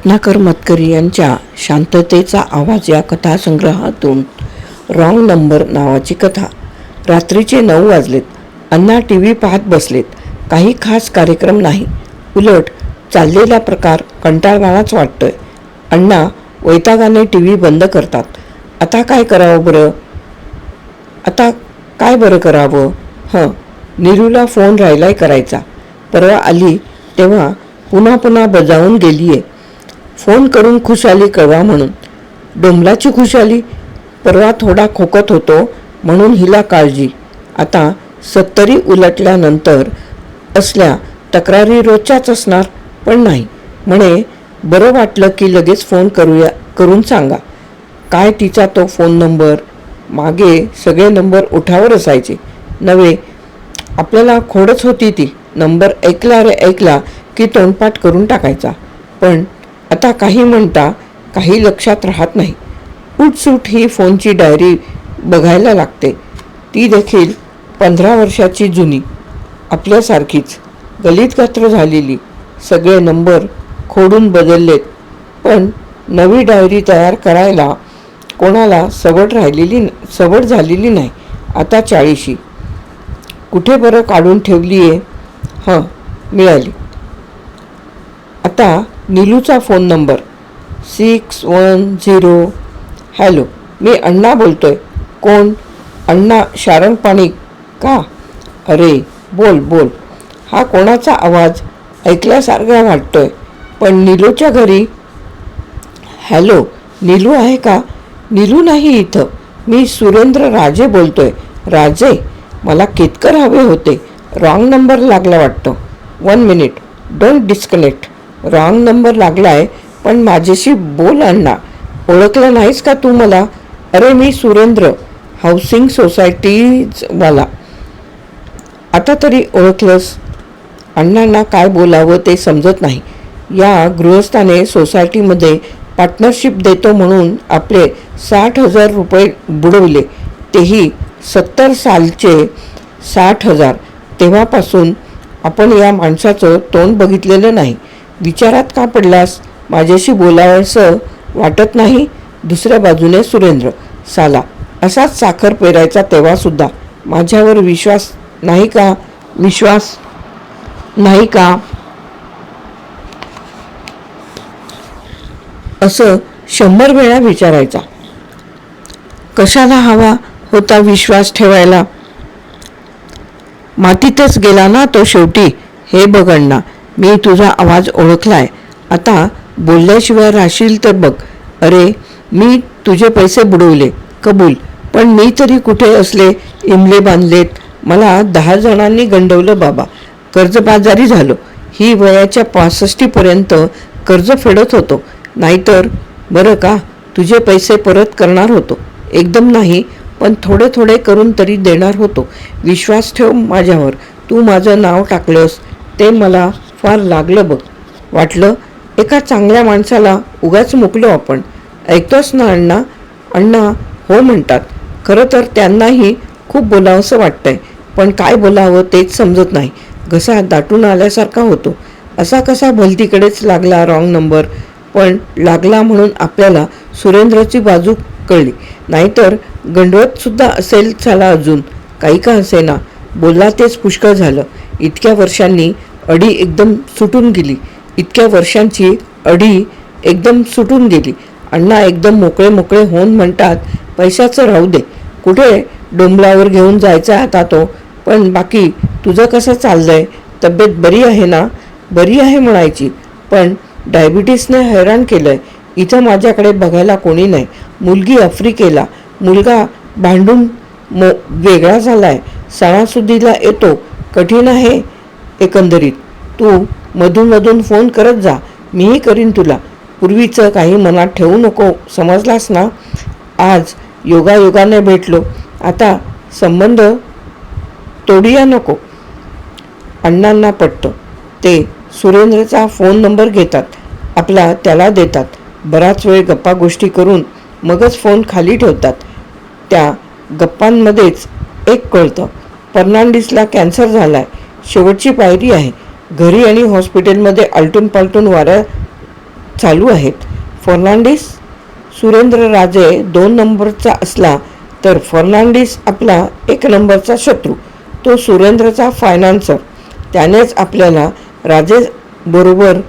रत्नाकर मतकरी यांच्या शांततेचा आवाज या कथासंग्रहातून. रॉंग नंबर नावाची कथा. रात्रीचे नऊ वाजलेत. अण्णा टी व्ही पाहत बसलेत. काही खास कार्यक्रम नाही. उलट चाललेला प्रकार कंटाळवाणाच वाटतोय. अण्णा वैतागाने टी व्ही बंद करतात. आता काय करावं बरं? आता काय बरं करावं? हं निरूला फोन राहिलाय करायचा. परवा आली तेव्हा पुन्हा पुन्हा बजावून गेलीये. फोन करून खुशाली कळवा म्हणून. डोंबलाची खुशाली परवा थोडा खोकत होतो म्हणून हिला काळजी. आता सत्तरी उलटल्यानंतर असल्या तक्रारी रोजच्याच असणार पण नाही. म्हणे बरं वाटलं की लगेच फोन करूया करून सांगा. काय तिचा तो फोन नंबर? मागे सगळे नंबर उठावर असायचे. नव्हे आपल्याला खोडच होती ती. नंबर ऐकला रे ऐकला की तोंडपाठ करून टाकायचा. पण आता काही म्हणता काही लक्षात राहत नाही. उठसूट ही फोनची डायरी बघायला लागते. ती देखील पंधरा वर्षाची जुनी. आपल्यासारखीच. गलित गात्र झालेली. सगळे नंबर खोडून बदललेत. पण नवी डायरी तयार करायला कोणाला सवड राहिलेली सवड झालेली नाही. आता चाळीशी. कुठे बरं काढून ठेवली आहे हां मिळाली. आता नीलूचा phone number six one zero hello मी अण्णा बोलतोय. कोण? अण्णा शारणपाणी का? अरे बोल बोल. हा कोणाचा आवाज? ऐकल्यासारखा वाटतोय. पण नीलूच्या घरी? हॅलो नीलू आहे का? नीलू नाही इथं. मी सुरेंद्र राजे बोलतोय. राजे मला केतकर हवे होते? रॉंग नंबर लागला वाटतं. One minute don't disconnect wrong number लागलाय पण माझ्याशी बोल अण्णा. ओळखलं नाहीस का तू मला? अरे मी सुरेंद्र हाऊसिंग सोसायटीजवाला आता तरी ओळखलंस. अण्णांना काय बोलावं ते समजत नाही. या गृहस्थाने सोसायटीमध्ये पार्टनरशिप देतो म्हणून आपले साठ हजार रुपये बुडवले. तेही सत्तर सालचे साठ हजार. तेव्हापासून आपण या माणसाचं तोंड बघितलेलं नाही. विचारात का पडलास? माझ्याशी बोलायचं वाटत नाही. दुसऱ्या बाजूने सुरेंद्र साला असाच साखर पेरायचा तेव्हासुद्धा माझ्यावर विश्वास नाही का? विश्वास नाही का? असं शंभर वेळा विचारायचा. कशाला हवा होता विश्वास ठेवायला? मातीतच गेला ना तो शेवटी हे बघणार मी तुझा आवाज ओळखलाय. आता बोलल्याशिवाय राहशील तर बघ. अरे मी तुझे पैसे बुडवले कबूल. पण मी तरी कुठे असले इमले बांधलेत? मला दहा जणांनी गंडवलं बाबा. कर्जबाजारी झालो. ही वयाच्या पासष्टीपर्यंत कर्ज फेडत होतो. नाहीतर बरं का तुझे पैसे परत करणार होतो. एकदम नाही पण थोडे थोडे करून तरी देणार होतो. विश्वास ठेव माझ्यावर. तू माझं नाव टाकलंस. ते मला फार लागलं बघ. वाटलं एका चांगल्या माणसाला उगाच मुकलो आपण. ऐकतोस ना अण्णा? अण्णा हो म्हणतात. खरं तर त्यांनाही खूप बोलावंसं वाटतंय. पण काय बोलावं तेच समजत नाही. घसा दाटून आल्यासारखा होतो. असा कसा भलतीकडेच लागला रॉंग नंबर पण लागला म्हणून आपल्याला सुरेंद्रची बाजू कळली. नाहीतर गंडवतसुद्धा असेल झाला अजून. काही का असेना. बोलला तेच पुष्कळ झालं. इतक्या वर्षांनी अडी एकदम सुटून गेली. इतक्या वर्षांची अडी एकदम सुटून गेली. अण्णा एकदम मोकळे मोकळे होऊन म्हणतात पैशाचं राहू दे. कुठे डोंबलावर घेऊन जायचा आता तो? पण बाकी तुझं कसं चाललंय? तब्येत बरी आहे ना? बरी आहे म्हणायची. पण डायबिटीसने हैराण केलंय. इथं माझ्याकडे बघायला कोणी नाही. मुलगी आफ्रिकेला. मुलगा भांडून मो वेगळा झालाय. सणासुदीला येतो. कठीण आहे. एकंदरीत. तू मधूनमधून फोन करत जा मीही करीन तुला. पूर्वीचं काही मनात ठेवू नको समजलास ना? आज योगायोगाने भेटलो. आता संबंध तोडूया नको. अण्णांना पटतं. ते सुरेंद्रचा फोन नंबर घेतात. आपला त्याला देतात. बराच वेळ गप्पा गोष्टी करून मगच फोन खाली ठेवतात. त्या गप्पांमध्येच एक कळतं. फर्नांडिसला कॅन्सर झाला आहे शेवटची पायरी आहे. घरी आणि हॉस्पिटलमध्ये आलटून पालटून वाऱ्या चालू आहेत. फर्नांडिस सुरेंद्र राजे दोन नंबरचा असला तर फर्नांडिस आपला एक नंबरचा शत्रू. तो सुरेंद्रचा फायनान्सर. त्यानेच आपल्याला राजे बरोबर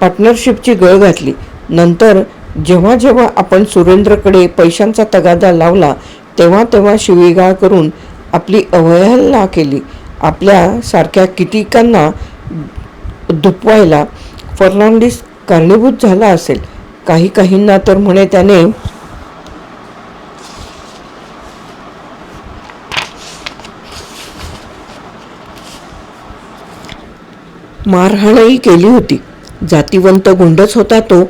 पार्टनरशिपची गळ घातली. नंतर जेव्हा जेव्हा आपण सुरेंद्रकडे पैशांचा तगादा लावला तेव्हा तेव्हा शिवीगाळ करून आपली अवहेलना केली. आपल्यासारख्या कितीकांना दुपवायला फर्नांडिस कारणीभूत झाला असेल. काही काहींना तर म्हणे त्याने मारहाणही केली होती. जातीवंत गुंडच होता तो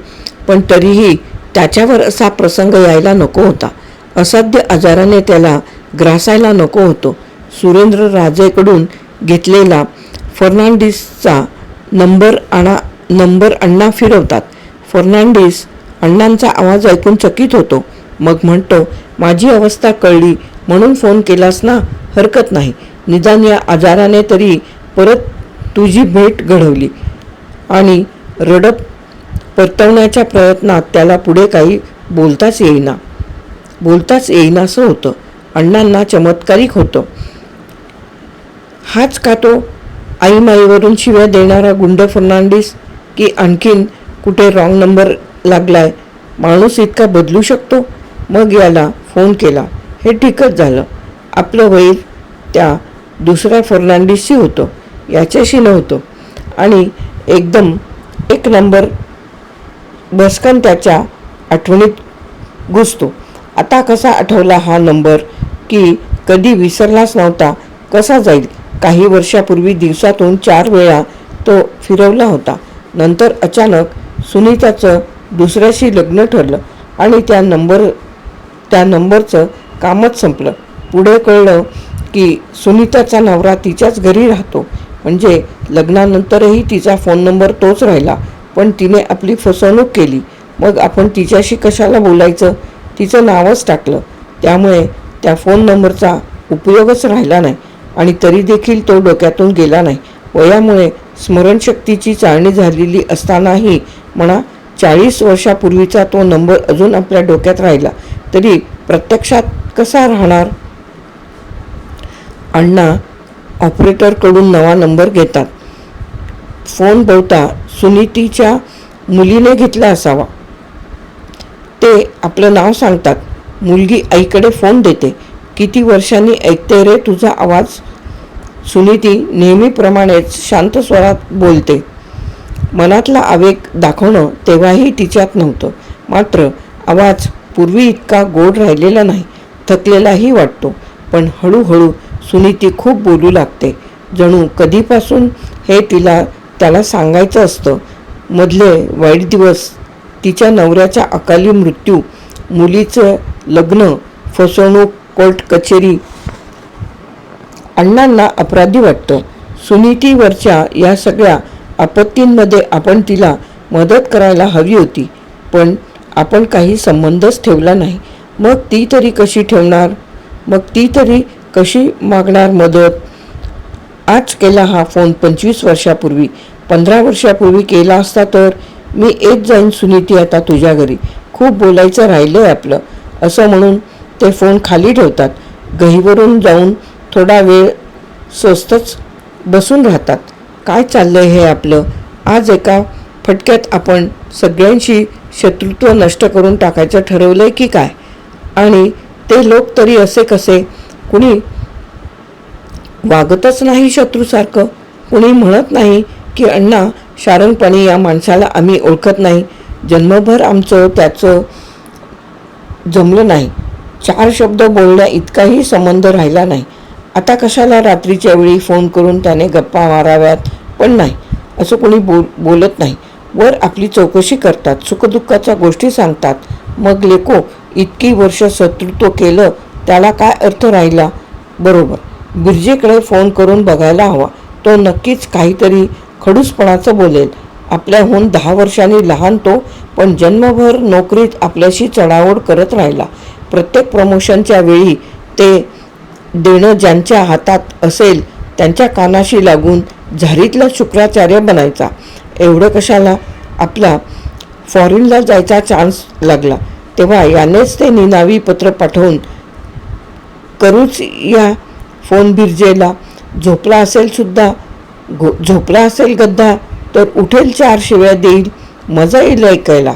पण तरीही त्याच्यावर असा प्रसंग यायला नको होता. असाध्य आजाराने त्याला ग्रासायला नको होतो. सुरेंद्र राजेकडून घेतलेला फर्नांडिसचा नंबर आणा नंबर अण्णा फिरवतात. फर्नांडिस अण्णांचा आवाज ऐकून चकित होतो. मग म्हणतो माझी अवस्था कळली म्हणून फोन केलास ना? हरकत नाही. निदान या आजाराने तरी परत तुझी भेट घडवली. आणि रडप परतवण्याच्या प्रयत्नात त्याला पुढे काही बोलताच येईना. बोलताच येईनासं होतं. अण्णांना चमत्कारिक होतं. हाच का तो आईमाईवरून शिव्या देणारा गुंड फर्नांडिस की आणखीन कुठे रॉंग नंबर लागलाय? माणूस इतका बदलू शकतो? मग याला फोन केला. हे ठीकच झालं. आपलं वैर त्या दुसऱ्या फर्नांडिसशी होतं. याच्याशी नव्हतं. आणि एकदम एक नंबर बसकन त्याच्या आठवणीत घुसतो. आता कसा आठवला हा नंबर की कधी विसरलाच नव्हता? कसा जाईल? काही वर्षापूर्वी दिवसातून चार वेळा तो फिरवला होता. नंतर अचानक सुनीताचं दुसऱ्याशी लग्न ठरलं आणि त्या नंबर त्या नंबरचं कामच संपलं. पुढे कळलं की सुनीताचा नवरा तिच्याच घरी राहतो. म्हणजे लग्नानंतरही तिचा फोन नंबर तोच राहिला. पण तिने आपली फसवणूक केली. मग आपण तिच्याशी कशाला बोलायचं? तिचं नावच टाकलं. त्यामुळे त्या फोन नंबरचा उपयोगच राहिला नाही. आणि तरी देखील तो डोक्यातून गेला नाही. वयामुळे स्मरणशक्तीची चाळणी झालेली असतानाही म्हणा चाळीस वर्षापूर्वीचा तो नंबर अजून आपल्या डोक्यात राहिला. तरी प्रत्यक्षात कसा राहणार? अण्णा ऑपरेटरकडून नवा नंबर घेतात. फोन बहुता सुनीतीच्या मुलीने घेतला असावा. ते आपलं नाव सांगतात. मुलगी आईकडे फोन देते. किती वर्षांनी ऐकते रे तुझा आवाज? सुनीती नेहमीप्रमाणेच शांत स्वरात बोलते. मनातला आवेग दाखवणं तेव्हाही तिच्यात नव्हतं. मात्र आवाज पूर्वी इतका गोड राहिलेला नाही थकलेलाही वाटतो. पण हळूहळू सुनीती खूप बोलू लागते. जणू कधीपासून हे तिला त्याला सांगायचं असतं? मधले वाईट दिवस तिच्या नवऱ्याचा अकाली मृत्यू मुलीचं लग्न फसवणूक कोर्ट कचेरी. अण्णांना अपराधी वाटतं. सुनीतीवरच्या या सगळ्या आपत्तींमध्ये आपण तिला मदत करायला हवी होती पण आपण काही संबंधच ठेवला नाही. मग ती तरी कशी ठेवणार? मग ती तरी कशी मागणार मदत? आज केला हा फोन पंचवीस वर्षापूर्वी. पंधरा वर्षापूर्वी केला असता तर मी येत जाईन सुनीती आता तुझ्या घरी. खूप बोलायचं राहिलं आहे आपलं. असं म्हणून ते फोन खाली ठेवतात. गहीवरून जाऊन थोडा वेळ स्वस्तच बसून राहतात. काय चाललंय हे आपलं? आज एका फटक्यात आपण सगळ्यांशी शत्रुत्व नष्ट करून टाकायचं ठरवलंय की काय? आणि ते लोक तरी असे कसे? कुणी वागतच नाही शत्रूसारखं? कुणी म्हणत नाही की अण्णा शारणपणे या माणसाला आम्ही ओळखत नाही. जन्मभर आमचं त्याचं जमलं नाही. चार शब्द बोलण्या इतकाही संबंध राहिला नाही. आता कशाला रात्रीच्या वेळी फोन करून त्याने गप्पा माराव्यात? पण नाही असं कोणी बोल बोलत नाही. वर आपली चौकशी करतात सुखदुःखाच्या गोष्टी सांगतात. मग लेको इतकी वर्ष शत्रुत्व केलं त्याला काय अर्थ राहिला? बरोबर बिर्जेकडे फोन करून बघायला हवा. तो नक्कीच काहीतरी खडूसपणाचं बोलेल. आपल्याहून दहा वर्षांनी लहान तो पण जन्मभर नोकरीत आपल्याशी चढाओढ करत राहिला. प्रत्येक प्रमोशनच्या वेळी ते देणं ज्यांच्या हातात असेल त्यांच्या कानाशी लागून झारीतला शुक्राचार्य बनायचा. एवढं कशाला? आपला फॉरेनला जायचा चान्स लागला. तेव्हा यानेच ते निनावी पत्र पाठवून करूच या फोन बिरजेला. झोपला असेल सुद्धा गो झोपला असेल गद्दा तर उठेल चार शिव्या देईल. मजा येईल ऐकायला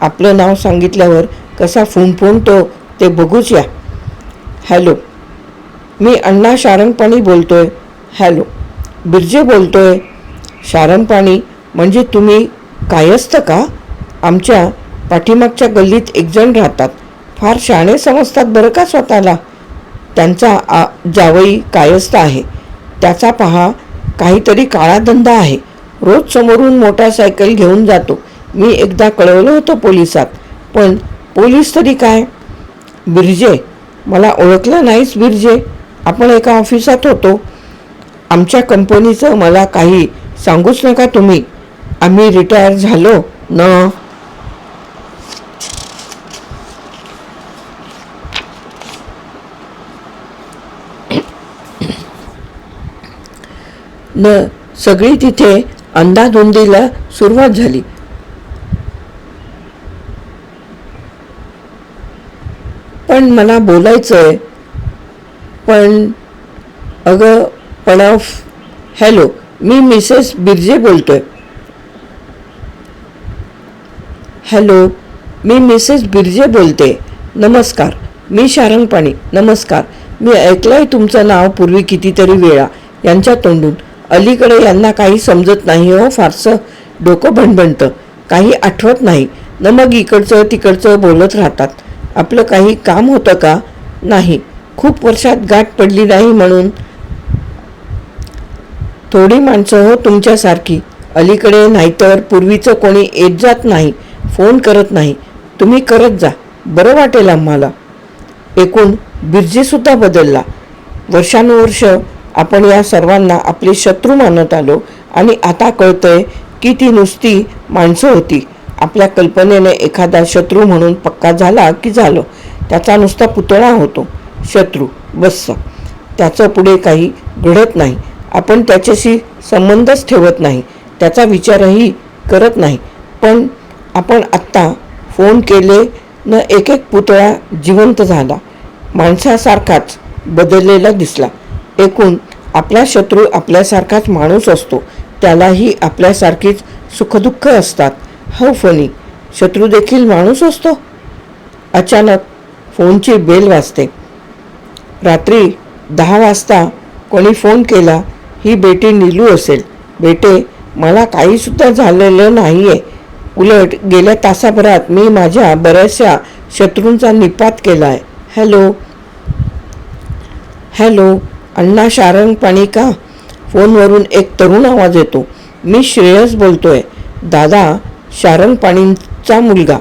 आपलं नाव सांगितल्यावर कसा फुंफुंतो तो ते बघूच या. हॅलो मी अण्णा शारंगपाणी बोलतोय. हॅलो बिरजे बोलतोय. शारणपाणी म्हणजे तुम्ही कायस्थ का? आमच्या पाठीमागच्या गल्लीत एकजण राहतात. फार शाणे समजतात बरं का स्वतःला? त्यांचा आ जावई कायस्थ आहे. त्याचा पहा काहीतरी काळा धंदा आहे. रोज समोरून मोटारसायकल घेऊन जातो. मी एकदा कळवलं होतं पोलिसात. पण पोलीस तरी काय? बिरजे मला ओळखलं नाहीस बिरजे. आपण एका ऑफिसात होतो. आमच्या कंपनीचं मला काही सांगूच नका तुम्ही. आम्ही रिटायर झालो न? न सगळी तिथे अंधाधुंदीला सुरुवात झाली. पण मला बोलायचं आहे पण अगं पण हॅलो मी मिसेस बिर्जे बोलतोय. हॅलो मी मिसेस बिर्जे बोलते. नमस्कार मी शारंगपाणी. नमस्कार मी ऐकलंय तुमचं नाव पूर्वी कितीतरी वेळा. यांच्या तोंडून. अलीकडे यांना काही समजत नाही हो फारसं डोकं भणभणतं. काही आठवत नाही. न मग इकडचं तिकडचं बोलत राहतात. आपलं काही काम होतं का? नाही. खूप वर्षात गाठ पडली नाही म्हणून. थोडी माणसं हो तुमच्यासारखी. अलीकडे नाहीतर पूर्वीचं कोणी येत जात नाही. फोन करत नाही. तुम्ही करत जा. बरं वाटेल आम्हाला. एकूण बिर्जीसुद्धा बदलला. वर्षानुवर्ष आपण या सर्वांना आपले शत्रू मानत आलो आणि आता कळतंय की ती नुसती माणसं होती. आपल्या कल्पनेने एखादा शत्रू म्हणून पक्का झाला की झालं त्याचा नुसता पुतळा होतो. शत्रू बस्स. त्याचं पुढे काही घडत नाही. आपण त्याच्याशी संबंधच ठेवत नाही. त्याचा विचारही करत नाही. पण आपण आत्ता फोन केले न एक एक पुतळा जिवंत झाला. माणसासारखाच बदललेला दिसला. एकूण आपला शत्रू आपल्यासारखाच माणूस असतो. त्यालाही आपल्यासारखीच सुखदुःख असतात. हो फणी शत्रू देखील माणूस असतो. अचानक फोनची बेल वाजते. रात्री दहा वाजता कोणी फोन केला ही बेटी नीलू असेल. बेटे मला काहीसुद्धा झालेलं नाही आहे उलट गेल्या तासाभरात मी माझ्या बऱ्याचशा शत्रूंचा निपात केला आहे हॅलो? हॅलो? अण्णा शारंग पाणी का? फोनवरून एक तरुण आवाज येतो. मी श्रेयस बोलतोय. दादा शारंगपाणींचा मुलगा.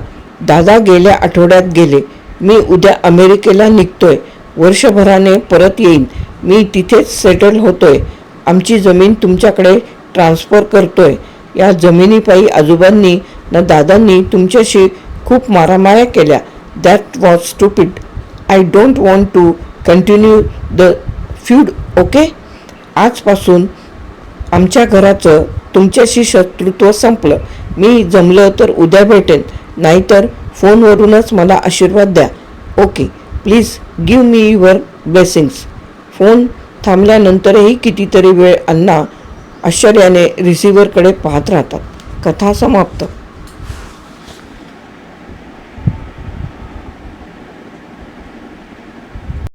दादा गेल्या आठवड्यात गेले. मी उद्या अमेरिकेला निघतोय. वर्षभराने परत येईन. मी तिथेच सेटल होतोय. आमची जमीन तुमच्याकडे ट्रान्सफर करतोय. या जमिनीपायी आजोबांनी न दादांनी तुमच्याशी खूप मारामाऱ्या केल्या. That was stupid I don't want to continue the feud okay आजपासून आमच्या घराचं तुमच्याशी शत्रुत्व संपलं. मी जमलं तर उद्या भेटेन. नाहीतर फोनवरूनच मला आशीर्वाद द्या. Okay please give me your blessings. Phone थांबल्यानंतरही कितीतरी वेळ अण्णा आश्चर्याने रिसिव्हरकडे पाहत राहतात. कथा समाप्त.